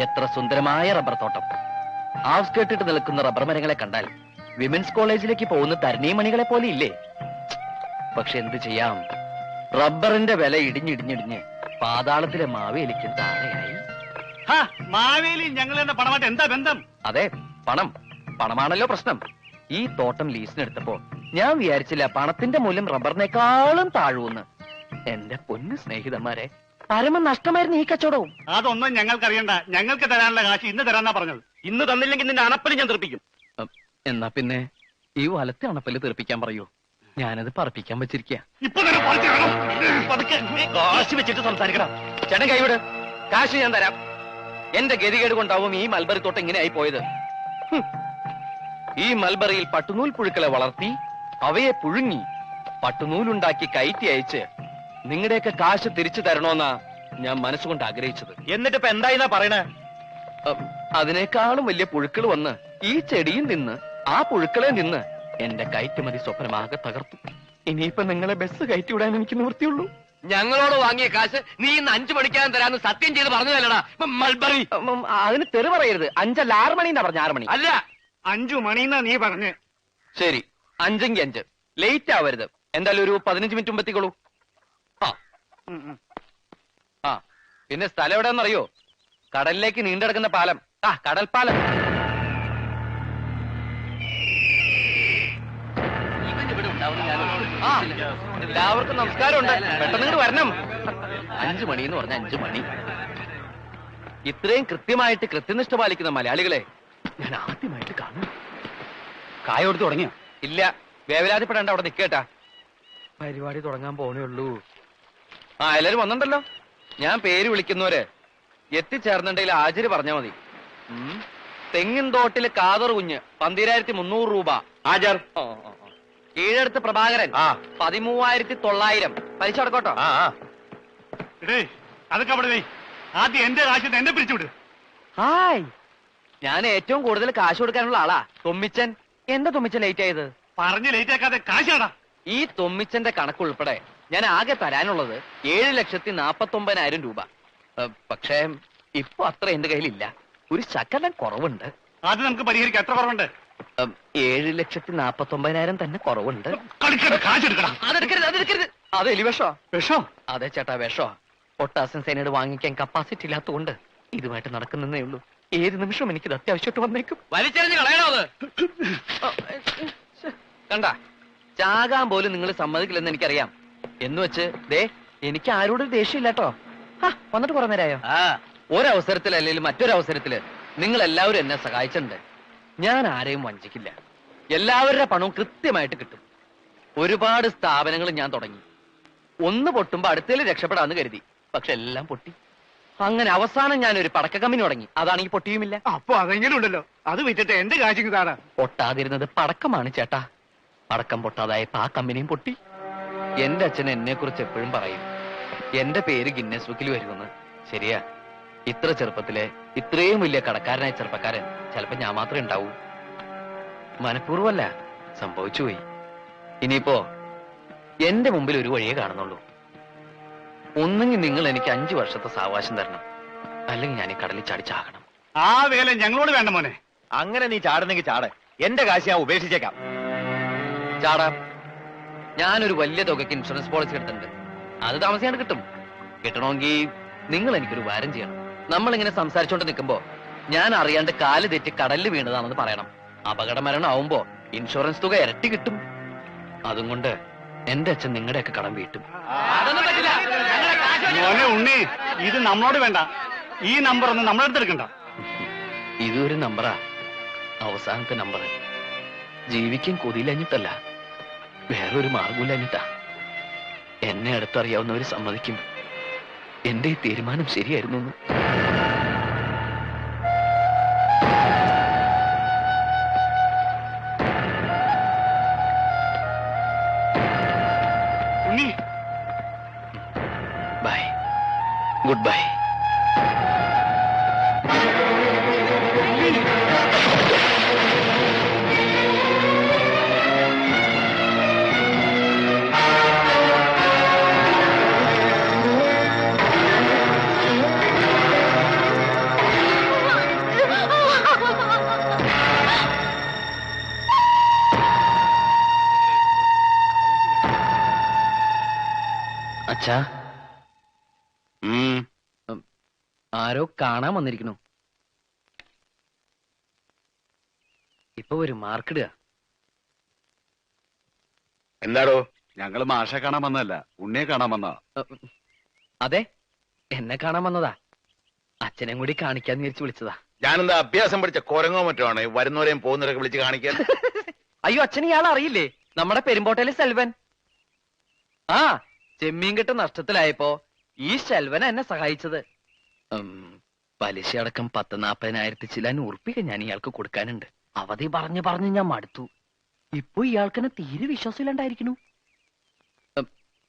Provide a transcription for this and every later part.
എത്ര സുന്ദരമായ റബ്ബർ തോട്ടം. ഔട്ട്സ്കേർട്ടിട്ട് നിൽക്കുന്ന റബ്ബർ മരങ്ങളെ കണ്ടാൽ വിമൻസ് കോളേജിലേക്ക് പോകുന്ന തരണീമണികളെ പോലെ ഇല്ലേ? പക്ഷെ എന്ത് ചെയ്യാം? റബ്ബറിന്റെ വില ഇടിഞ്ഞിടിഞ്ഞിടിഞ്ഞ് പാതാളത്തിലെ മാവേലിക്കും താഴെയായി. മാവേലി ഞങ്ങൾ പണമായിട്ട് എന്താ ബന്ധം? അതെ പണം. പണമാണല്ലോ പ്രശ്നം. ഈ തോട്ടം ലീസിനെടുത്തപ്പോ ഞാൻ വിചാരിച്ചില്ല പണത്തിന്റെ മൂല്യം റബ്ബറിനേക്കാളും താഴുവെന്ന് എന്റെ പൊന്നു സ്നേഹിതന്മാരെ പരമ നഷ്ടമായിരുന്നു ഈ കച്ചവടവും. അതൊന്നും ഞങ്ങൾക്കറിയണ്ട. ഞങ്ങൾക്ക് തരാനുള്ള കാശ് ഇന്ന് തരാന്നാ പറഞ്ഞത്. ഇന്ന് തന്നില്ലെങ്കിൽ നിന്റെ അണപ്പലി ഞാൻ തെറിപ്പിക്കും. എന്നാ പിന്നെ ഈ വലത്തെ അണപ്പൽ തെറിപ്പിക്കാൻ പറയൂ. ഞാനത് പറപ്പിക്കാൻ വെച്ചിരിക്കുക കാശ് വെച്ചിട്ട് സംസാരിക്കണം. ചേട്ടൻ കൈവിട്. കാശ് ഞാൻ തരാം. എന്റെ ഗതികേട് കൊണ്ടാവും ഈ മൽബറി തോട്ടം ഇങ്ങനെ ആയി പോയത്. ഈ മൽബറിയിൽ പട്ടുനൂൽ പുഴുക്കളെ വളർത്തി അവയെ പുഴുങ്ങി പട്ടുനൂലുണ്ടാക്കി കയറ്റി അയച്ച് നിങ്ങളുടെയൊക്കെ കാശ് തിരിച്ചു തരണോന്നാ ഞാൻ മനസ്സുകൊണ്ട് ആഗ്രഹിച്ചത്. എന്നിട്ട് ഇപ്പൊ എന്തായിന്നാ പറയണേ? അതിനേക്കാളും വലിയ പുഴുക്കൾ വന്ന് ഈ ചെടിയിൽ നിന്ന് ആ പുഴുക്കളെ നിന്ന് എന്റെ കയറ്റുമതി സ്വപ്നമാകെ തകർത്തു. ഇനിയിപ്പൊ നിങ്ങളെ ബസ് കയറ്റി വിടാൻ എനിക്ക് നിവൃത്തിയുള്ളൂ. ഞങ്ങളോട് വാങ്ങിയ കാശ് നീ ഇന്ന് അഞ്ചു മണിക്കാൻ തരാന്ന് സത്യം ചെയ്ത് പറഞ്ഞതല്ലടാ. മൾബറി. ഉം, ഉം, അതിന് തെറി പറയരുത്. അഞ്ചല്ല ആറ് മണി എന്നാ പറഞ്ഞ ആറ് മണി. അല്ല അഞ്ചു മണിന്നാ നീ പറഞ്ഞ്. ശരി അഞ്ചെങ്കി അഞ്ച്. ലേറ്റ് ആവരുത്. എന്തായാലും ഒരു പതിനഞ്ച് മിനിറ്റ് മുമ്പ് എത്തിക്കോളൂ ആ ഉം, ഉം. ആ പിന്നെ സ്ഥലം എവിടെയെന്നറിയോ കടലിലേക്ക് നീണ്ടെടുക്കുന്ന പാലം. ആ കടൽപ്പാലം. ആ, എല്ലാവർക്കും നമസ്കാരമുണ്ട്. പെട്ടെന്ന് ഇങ്ങോട്ട് വരണം. അഞ്ചു മണി എന്ന് പറഞ്ഞ അഞ്ചു മണി. ഇത്രയും കൃത്യമായിട്ട് കൃത്യനിഷ്ഠ പാലിക്കുന്ന മലയാളികളെ ഞാൻ ആദ്യമായിട്ട് കാണും. കായ കൊടുത്ത് തുടങ്ങിയോ? ഇല്ല വേവലാതിപ്പെടേണ്ട അവിടെ നിൽക്കേട്ടാ. പരിപാടി തുടങ്ങാൻ പോണേ ഉള്ളൂ. ആ എല്ലാരും വന്നിട്ടുണ്ടല്ലോ. ഞാൻ പേര് വിളിക്കുന്നവര് എത്തിച്ചേർന്നുണ്ടെങ്കിൽ ആചരി പറഞ്ഞാ മതി. ഉം. തെങ്ങിൻ തോട്ടിൽ കാതർ കുഞ്ഞ് പന്തിരായിരത്തി മുന്നൂറ് രൂപ ആചാർ. കീഴടുത്ത് പ്രഭാകരൻ. പതിമൂവായിരത്തി തൊള്ളായിരം പലിശ അടക്കോട്ടോ അതൊക്കെ അവിടെ ആദ്യം എന്റെ കാശ് എന്നെ പിരിച്ചുവിട്. ഹായ്. ഞാൻ ഏറ്റവും കൂടുതൽ കാശ് കൊടുക്കാനുള്ള ആളാ. തൊമ്മിച്ചൻ. എന്താ തൊമ്മിച്ചൻ ലേറ്റ് ആയത്? പറഞ്ഞ് ലേറ്റ് ആക്കാതെ കാശാടാ ഈ തൊമ്മിച്ചന്റെ കണക്കുൾപ്പെടെ ഞാൻ ആകെ തരാനുള്ളത് ഏഴ് ലക്ഷത്തി നാപ്പത്തി ഒമ്പതിനായിരം രൂപ പക്ഷേ ഇപ്പൊ അത്ര എന്റെ കയ്യിലില്ല. ഒരു ശകലം കുറവുണ്ട്. അത് നമുക്ക് പരിഹരിക്കാം. എത്ര കുറവുണ്ട്? ഏഴ് ലക്ഷത്തി നാപ്പത്തി ഒമ്പതിനായിരം തന്നെ കുറവുണ്ട്. അതെ വിഷോ അതെടുക്കരുത് അതെടുക്കരുത്. അത് എലിവിഷോ വിഷോ അതെ ചേട്ടാ വിഷോ പൊട്ടാസ്യം സേനയുടെ വാങ്ങിക്കാൻ കപ്പാസിറ്റി ഇല്ലാത്തതുകൊണ്ട് ഇതുമായിട്ട് നടക്കുന്നേ ഉള്ളൂ. ഏത് നിമിഷവും എനിക്കിത് അത്യാവശ്യമായിട്ട് വന്നേക്കും. വലിച്ചെറിഞ്ഞ് കളയണോ അത്? കണ്ട ചാകാൻ പോലും നിങ്ങൾ സമ്മതിക്കില്ലെന്ന് എനിക്കറിയാം. എന്ന് വെച്ച് ദേ എനിക്ക് ആരോടും ദേഷ്യമില്ലാട്ടോ. കേട്ടോ വന്നിട്ട് കുറെ നേരമായോ ആ ഒരവസരത്തിൽ അല്ലെങ്കിൽ മറ്റൊരവസരത്തിൽ നിങ്ങൾ എല്ലാവരും എന്നെ സഹായിച്ചിട്ടുണ്ട്. ഞാൻ ആരെയും വഞ്ചിക്കില്ല. എല്ലാവരുടെ പണവും കൃത്യമായിട്ട് കിട്ടും. ഒരുപാട് സ്ഥാപനങ്ങൾ ഞാൻ തുടങ്ങി. ഒന്ന് പൊട്ടുമ്പോ അടുത്തേൽ രക്ഷപ്പെടാന്ന് കരുതി. പക്ഷെ എല്ലാം പൊട്ടി. അങ്ങനെ അവസാനം ഞാൻ ഒരു പടക്ക കമ്പനി തുടങ്ങി. അതാണെങ്കിൽ പൊട്ടിയുമില്ല. അപ്പൊ അതെങ്കിലും ഉണ്ടല്ലോ. അത് വിറ്റിട്ട് എന്റെ കാശിക്ക് താടാ. പൊട്ടാതിരുന്നത് പടക്കമാണ് ചേട്ടാ. പടക്കം പൊട്ടാതായപ്പോ ആ കമ്പനിയും പൊട്ടി. എന്റെ അച്ഛൻ എന്നെ കുറിച്ച് എപ്പോഴും പറയും. എന്റെ പേര് ഗിന്നസ് ബുക്കിൽ വരുമെന്ന്. ശരിയാ. ഇത്ര ചെറുപ്പത്തിലെ ഇത്രയും വലിയ കടക്കാരനായ ചെറുപ്പക്കാരൻ ചിലപ്പോ ഞാൻ മാത്രമേ ഉണ്ടാവൂ. മനഃപൂർവമല്ല സംഭവിച്ചുപോയി ഇനിയിപ്പോ എന്റെ മുമ്പിൽ ഒരു വഴിയേ കാണുന്നുള്ളൂ. ഒന്നെങ്കിൽ നിങ്ങൾ എനിക്ക് അഞ്ചു വർഷത്തെ സാവകാശം തരണം. അല്ലെങ്കിൽ ഞാൻ ഈ കടലിൽ ചാടി ചാകണം. ആ വേല ഞങ്ങളോട് വേണ്ട മോനെ. അങ്ങനെ നീ ചാടുന്നെങ്കിൽ ചാട്. എന്റെ കാശ് ഞാൻ ഉപേക്ഷിച്ചേക്കാം. ചാടാം. ഞാനൊരു വലിയ തുകയ്ക്ക് ഇൻഷുറൻസ് പോളിസി എടുത്തിട്ടുണ്ട്. അത് താമസിയാണ്ട് കിട്ടും. കിട്ടണമെങ്കിൽ നിങ്ങൾ എനിക്കൊരു വാരം ചെയ്യണം. നമ്മൾ ഇങ്ങനെ സംസാരിച്ചുകൊണ്ട് നിൽക്കുമ്പോ ഞാൻ അറിയാണ്ട് കാൽ തെറ്റി കടലിൽ വീണതാണെന്ന് പറയണം. അപകട മരണം ആവുമ്പോ ഇൻഷുറൻസ് തുക ഇരട്ടി കിട്ടും. അതും കൊണ്ട് എന്റെ അച്ഛൻ നിങ്ങളുടെയൊക്കെ കടം വീട്ടും. മോനെ ഉണ്ണി ഇത് നമ്മളോട് വേണ്ട. ഈ നമ്പർ ഒന്ന് നമ്മളെടുത്തെടുക്കണ്ട ഇതൊരു നമ്പറാ അവസാനത്തെ നമ്പർ ജീവിക്കും കൊതിയിലഞ്ഞിട്ടല്ല. വേറൊരു അനിത. എന്നെ അടുത്തറിയാവുന്നവർ സമ്മതിക്കും. എന്റെ ഈ തീരുമാനം ശരിയായിരുന്നു ബൈ. Good bye. അച്ഛാ. ആരോ കാണാൻ വന്നിരിക്കണു ഇപ്പൊ ഒരു മാർക്കിടുക. എന്താടോ? ഞങ്ങൾ മാഷെ കാണാൻ വന്നതല്ല ഉണ്ണിയെ കാണാൻ വന്നതാ. അതെ എന്നെ കാണാൻ വന്നതാ. അച്ഛനെയും കൂടി കാണിക്കാന്ന് വിചാരിച്ച് വിളിച്ചതാ. ഞാനെന്താ അഭ്യാസം പഠിച്ച കൊരങ്ങോ മറ്റോ ആണ്? വരുന്നവരെയും പോകുന്നവരൊക്കെ വിളിച്ച് കാണിക്കാൻ അയ്യോ അച്ഛൻ ഇയാൾ അറിയില്ലേ നമ്മുടെ പെരുമ്പോട്ടയിലെ സെൽവൻ. ആ ചെമ്മീൻ കിട്ട നഷ്ടത്തിലായപ്പോ ഈ ശെൽവന എന്നെ സഹായിച്ചത്. പലിശ അടക്കം പത്ത് നാപ്പതിനായിരത്തി ചില ഉറപ്പിക്ക ഞാൻ ഇയാൾക്ക് കൊടുക്കാനുണ്ട്. അവധി പറഞ്ഞു പറഞ്ഞു ഞാൻ മടുത്തു. ഇപ്പൊ ഇയാൾക്കെന്നെ തീരെ വിശ്വാസമില്ലാണ്ടായിരിക്കണു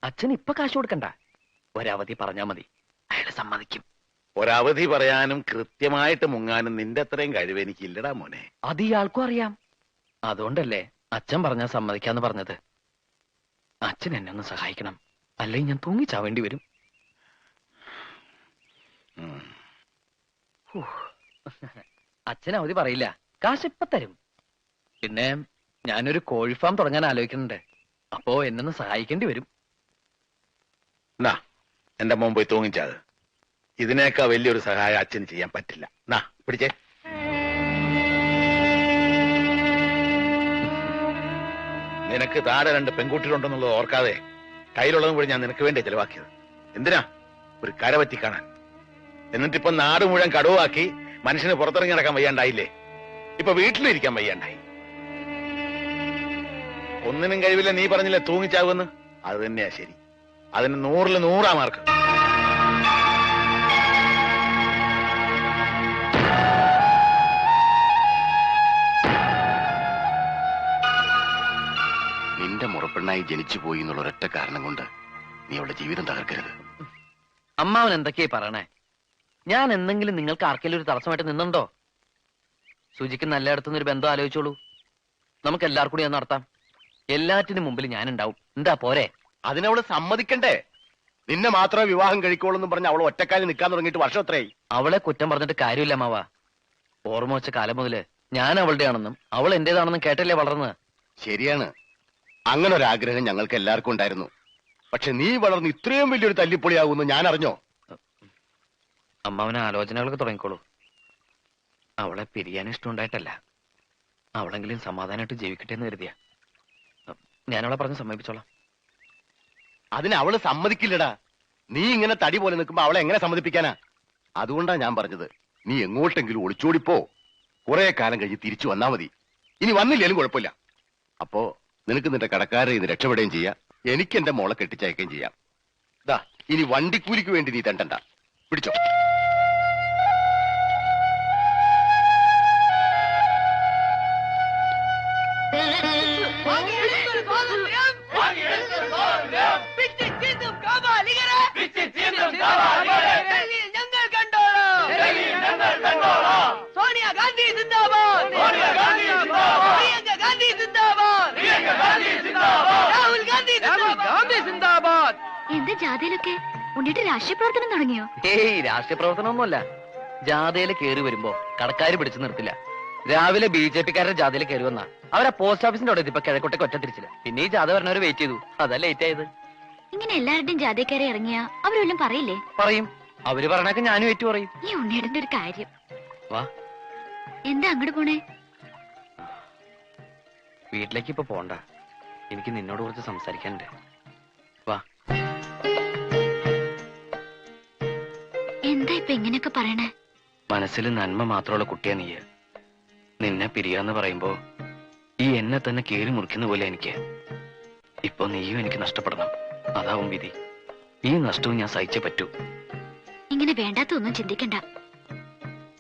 അച്ഛൻ ഇപ്പൊ കാശ് കൊടുക്കണ്ട. ഒരവധി പറഞ്ഞാ മതി. അയാൾ സമ്മതിക്കും. ഒരവധി പറയാനും കൃത്യമായിട്ട് മുങ്ങാനും നിന്റെ അത്രയും കഴിവ് എനിക്കില്ലടാ മോനെ. അത് ഇയാൾക്കും അറിയാം. അതുകൊണ്ടല്ലേ അച്ഛൻ പറഞ്ഞാ സമ്മതിക്കാന്ന് പറഞ്ഞത്. അച്ഛൻ എന്നെ ഒന്ന് സഹായിക്കണം. അല്ലെങ്കിൽ ഞാൻ തൂങ്ങിച്ചാവേണ്ടി വരും. അച്ഛൻ അവധി പറയില്ല. കാശ് ഇപ്പൊ തരും. പിന്നെ ഞാനൊരു കോഴി ഫാം തുടങ്ങാൻ ആലോചിക്കുന്നുണ്ട്. അപ്പോ എന്നൊന്ന് സഹായിക്കേണ്ടി വരും. നാ എന്റെ മോൻ പോയി തൂങ്ങിച്ചാത് ഇതിനേക്കാ വലിയൊരു സഹായം അച്ഛന് ചെയ്യാൻ പറ്റില്ല. നാ പിടിച്ചേ. നിനക്ക് താഴെ രണ്ട് പെൺകുട്ടികളുണ്ടെന്നുള്ളത് ഓർക്കാതെ കയ്യിലുള്ളതും കൂടി ഞാൻ നിനക്ക് വേണ്ടി ചെലവാക്കിയത്. എന്തിനാ? ഒരു കരപറ്റി കാണാൻ. എന്നിട്ടിപ്പൊ നാട് മുഴുവൻ കടുവാക്കി മനുഷ്യന് പുറത്തിറങ്ങി നടക്കാൻ വയ്യാണ്ടായില്ലേ? ഇപ്പൊ വീട്ടിലിരിക്കാൻ വയ്യാണ്ടായി. ഒന്നിനും കഴിവില്ല നീ പറഞ്ഞില്ലേ തൂങ്ങിച്ചാവുമെന്ന്? അത് തന്നെയാ ശരി. അതിന് നൂറിൽ നൂറാ മാർക്ക്. നിന്റെ മുറപ്പെണ്ണായി ജനിച്ചു പോയി എന്നുള്ള ഒരൊറ്റ കാരണം കൊണ്ട് നീ അവളുടെ ജീവിതം തകർക്കരുത്. അമ്മാവൻ എന്തൊക്കെയായി പറയണേ? ഞാൻ എന്തെങ്കിലും നിങ്ങൾക്ക് ആർക്കെങ്കിലും ഒരു തടസ്സമായിട്ട് നിന്നുണ്ടോ? സുജിക്ക് നല്ലയിടത്തുനിന്ന് ഒരു ബന്ധം ആലോചിച്ചോളൂ. നമുക്ക് എല്ലാവർക്കും കൂടി ഒന്ന് നടത്താം. എല്ലാറ്റിനും മുമ്പിൽ ഞാൻ ഉണ്ടാവും എന്താ പോരെ? അതിനവൾ സമ്മതിക്കണ്ടേ? നിന്നെ മാത്രമേ വിവാഹം കഴിക്കോളൂ എന്ന് പറഞ്ഞ് അവൾ ഒറ്റക്കാലം നിൽക്കാൻ തുടങ്ങിയിട്ട് വർഷം എത്രയായി? അവളെ കുറ്റം പറഞ്ഞിട്ട് കാര്യമില്ല മാവാ ഓർമ്മ വെച്ച കാലം മുതൽ ഞാൻ അവളുടെ ആണെന്നും അവൾ എന്റേതാണെന്നും കേട്ടല്ലേ വളർന്ന്? ശരിയാണ്. അങ്ങനെ ഒരു ആഗ്രഹം ഞങ്ങൾക്ക് എല്ലാവർക്കും ഉണ്ടായിരുന്നു. പക്ഷെ നീ വളർന്ന് ഇത്രയും വലിയൊരു തല്ലിപ്പൊളിയാകുമെന്ന് ഞാൻ അറിഞ്ഞോ അമ്മാവന് ആലോചനകളൊക്കെ തുടങ്ങിക്കോളൂ. അവളെ പിരിയാൻ ഇഷ്ടമുണ്ടായിട്ടല്ല. അവളെങ്കിലും സമാധാനമായിട്ട് ജീവിക്കട്ടെ എന്ന് കരുതിയ. ഞാനവളെ പറഞ്ഞ് സമ്മതിപ്പിച്ചോളാം. അതിന് അവൾ സമ്മതിക്കില്ലടാ. നീ ഇങ്ങനെ തടി പോലെ നിൽക്കുമ്പോ അവളെ എങ്ങനെ സമ്മതിപ്പിക്കാനാ? അതുകൊണ്ടാ ഞാൻ പറഞ്ഞത്. നീ എങ്ങോട്ടെങ്കിലും ഒളിച്ചോടിപ്പോ. കുറെ കാലം കഴിഞ്ഞ് തിരിച്ചു വന്നാ മതി. ഇനി വന്നില്ലേലും കുഴപ്പമില്ല. അപ്പോ നിനക്ക് നിന്റെ കടക്കാരെ ഇത് രക്ഷപ്പെടുകയും ചെയ്യാം. എനിക്ക് എന്റെ മോളെ കെട്ടിച്ചയക്കുകയും ചെയ്യാം. ഇനി വണ്ടിക്കൂലിക്ക് വേണ്ടി നീ തണ്ടണ്ട. പിടിച്ചോ. എന്താ ജാഥയിലൊക്കെ ഉണ്ണിട്ട് രാഷ്ട്രീയ പ്രവർത്തനം തുടങ്ങിയോ? ഏയ് രാഷ്ട്രീയ പ്രവർത്തനമൊന്നുമല്ല ജാഥയിൽ കയറി വരുമ്പോ കടക്കാര് പിടിച്ചു നിർത്തില്ല. രാവിലെ ബി ജെ പിക്കാരുടെ ജാഥയിൽ കയറി വന്ന അവരെ പോസ്റ്റ് ഓഫീസിന്റെ അവിടെ ഇപ്പൊ കിഴക്കോട്ടേക്ക് ഒറ്റ തിരിച്ചില്ല. പിന്നെ ഈ ജാഥ പറഞ്ഞവര് വെയിറ്റ് ചെയ്തു. അതാ ലേറ്റ് ആയത്? ഇങ്ങനെ എല്ലാവരുടെയും ജാഥക്കാരെ ഇറങ്ങിയ അവരൊന്നും പറയില്ലേ? പറയും. അവർ പറഞ്ഞൊക്കെ ഞാനും ഏറ്റു പറയും. ഈ ഉണ്ണിയുടെ ഒരു കാര്യം. വാ. എന്താ അങ്ങോട്ട് പോണേ? വീട്ടിലേക്ക് ഇപ്പൊ പോണ്ട. എനിക്ക് നിന്നോട് കുറച്ച് സംസാരിക്കാനുണ്ട്. ഇപ്പൊ ഇങ്ങനെയൊക്കെ പറയണേ? മനസ്സിൽ നന്മ മാത്രമുള്ള കുട്ടിയാ നീയ. നിന്നെ പിരിയാന്ന് പറയുമ്പോ ഈ എന്നെ തന്നെ കീറി മുറിക്കുന്ന പോലെ എനിക്ക്. ഇപ്പൊ നീയും എനിക്ക് നഷ്ടപ്പെടണം. അതാവും വിധി. ഈ നഷ്ടവും ഞാൻ സഹിച്ചേ പറ്റൂ. ഇങ്ങനെ വേണ്ടാത്തൊന്നും ചിന്തിക്കണ്ട.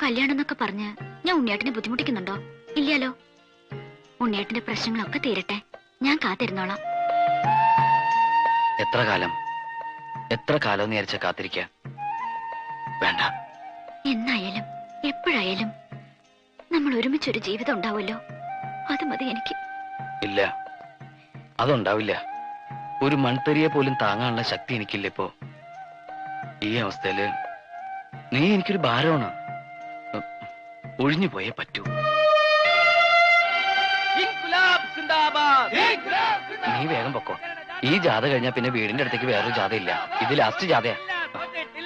കല്യാണം എന്നൊക്കെ പറഞ്ഞ് ഞാൻ ഉണ്ണിയേട്ടനെ ബുദ്ധിമുട്ടിക്കുന്നുണ്ടോ? ഇല്ലല്ലോ. ഉണ്ണിയേട്ടന്റെ പ്രശ്നങ്ങളൊക്കെ തീരട്ടെ. ഞാൻ കാത്തിരുന്നോളാം. എത്ര കാലം? എത്ര കാലം നേരിച്ച കാത്തിരിക്ക? വേണ്ട. എന്നായാലും എപ്പോഴായാലും നമ്മൾ ഒരുമിച്ചൊരു ജീവിതം ഉണ്ടാവുമല്ലോ. അത് മതി എനിക്ക്. ഇല്ല. അതുണ്ടാവില്ല. ഒരു മൺതരിയെ പോലും താങ്ങാനുള്ള ശക്തി എനിക്കില്ല ഇപ്പോ. ഈ അവസ്ഥയിൽ നീ എനിക്കൊരു ഭാരമാണ്. ഒഴിഞ്ഞു പോയേ പറ്റൂ. നീ വേഗം പൊക്കോ. ഈ ജാഥ കഴിഞ്ഞാൽ പിന്നെ വീടിന്റെ അടുത്തേക്ക് വേറൊരു ജാഥ ഇല്ല ഇത് ലാസ്റ്റ് ജാഥയാ.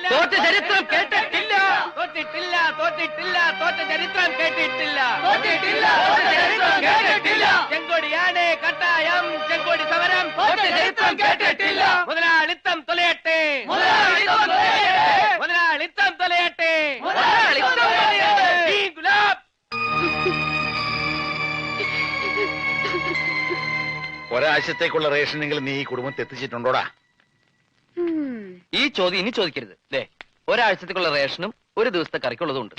തോറ്റ ചരിത്രം കേട്ടിട്ടില്ല. തോറ്റിട്ടില്ല തോറ്റിട്ടില്ല തോറ്റ ചരിത്രം കേട്ടിട്ടില്ല. തോറ്റിട്ടില്ല തോറ്റ ചരിത്രം കേട്ടിട്ടില്ല. ചെങ്കൊടിയാണ് കട്ടായം ചെങ്കോടി സമരം. തോറ്റ ചരിത്രം കേട്ടിട്ടില്ല. മുതലാളിത്തം തൊലയട്ടെ. മുതലാളിത്തം തൊലയട്ടെ. ഗുലാബ്. ഒരാഴ്ചത്തേക്കുള്ള റേഷനെങ്കിലും നീ ഈ കുടുംബത്തെ എത്തിച്ചിട്ടുണ്ടോടാ ഈ ചോദ്യം ഇനി ചോദിക്കരുത്. ദേ ഒരാഴ്ചത്തേക്കുള്ള റേഷനും ഒരു ദിവസത്തെ കറിക്കുള്ളതും ഉണ്ട്.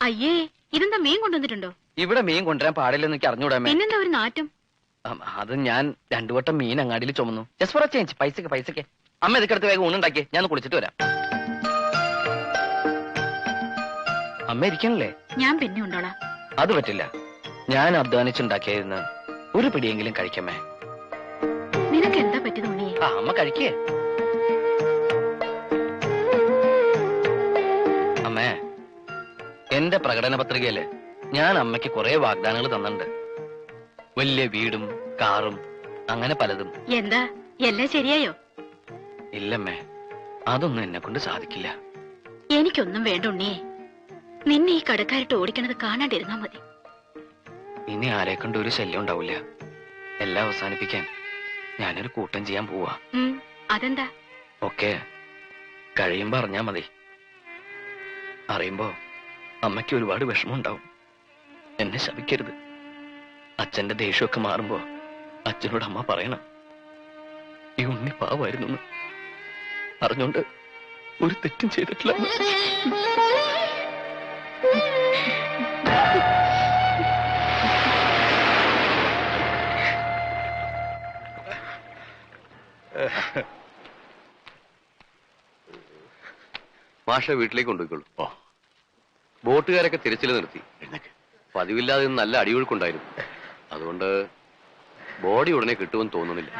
അയ്യേ ഇതെന്താ മീൻ കൊണ്ടുവന്നിട്ടുണ്ടോ? ഇവിടെ മീൻ കൊണ്ടുവരാൻ പാടില്ലെന്ന് എനിക്ക് പിന്നെന്താ ഒരു നാറ്റം? അത് ഞാൻ രണ്ടു വട്ടം മീൻ അങ്ങാടിയിൽ ചുമന്നു. ജസ്റ്റ് ഫോർ ചേഞ്ച് പൈസക്ക് പൈസക്ക്. അമ്മ ഇതൊക്കെ വേഗം ഊണുണ്ടാക്കി ഞാൻ കുളിച്ചിട്ട് വരാം. അമ്മ ഇരിക്കണല്ലേ? ഞാൻ പിന്നെ ഉണ്ടോളാം. അത് പറ്റില്ല. ഞാൻ അധ്വാനിച്ചുണ്ടാക്കിയായിരുന്നു ഒരു പിടിയെങ്കിലും കഴിക്കമ്മേ. നിനക്ക് എന്താ പറ്റിയത് അമ്മ കഴിക്കേ. എന്റെ പ്രകടന പത്രികയിൽ ഞാൻ അമ്മയ്ക്ക് കുറെ വാഗ്ദാനങ്ങൾ തന്നിട്ടുണ്ട്. വലിയ വീടും കാറും അങ്ങനെ പലതും. എന്താ? എല്ലാം ശരിയായോ? ഇല്ലമ്മേ അതൊന്നും എന്നെ കൊണ്ട് സാധിക്കില്ല. എനിക്കൊന്നും വേണ്ട ഉണ്ണിയെ. നിന്നെ ഈ കടക്കാരിട്ട് ഓടിക്കണത് കാണാണ്ടിരുന്നാ മതി. ഇനി ആരെ കൊണ്ട് ഒരു ശല്യം ഉണ്ടാവില്ല. എല്ലാം അവസാനിപ്പിക്കാൻ ഞാനൊരു കൂട്ടം ചെയ്യാൻ പോവാ. അതെന്താ? ഒക്കെ കഴിയുമ്പോ അറിഞ്ഞാ മതി. അറിയുമ്പോ അമ്മയ്ക്ക് ഒരുപാട് വിഷമം ഉണ്ടാവും എന്നെ ശപിക്കരുത്. അച്ഛന്റെ ദേഷ്യമൊക്കെ മാറുമ്പോ അച്ഛനോട് അമ്മ പറയണം. ഈ ഉണ്ണി പാവായിരുന്നു അറിഞ്ഞോണ്ട് ഒരു തെറ്റും ചെയ്തിട്ടില്ല മാഷ വീട്ടിലേക്ക് കൊണ്ടുപോയിക്കോളൂ. ബോട്ടുകാരൊക്കെ തിരച്ചിൽ നിർത്തി. പതിവില്ലാതെ നല്ല അടിയൊഴുക്കുണ്ടായിരുന്നു. അതുകൊണ്ട് ബോഡി ഉടനെ കിട്ടുമെന്ന് തോന്നുന്നില്ല.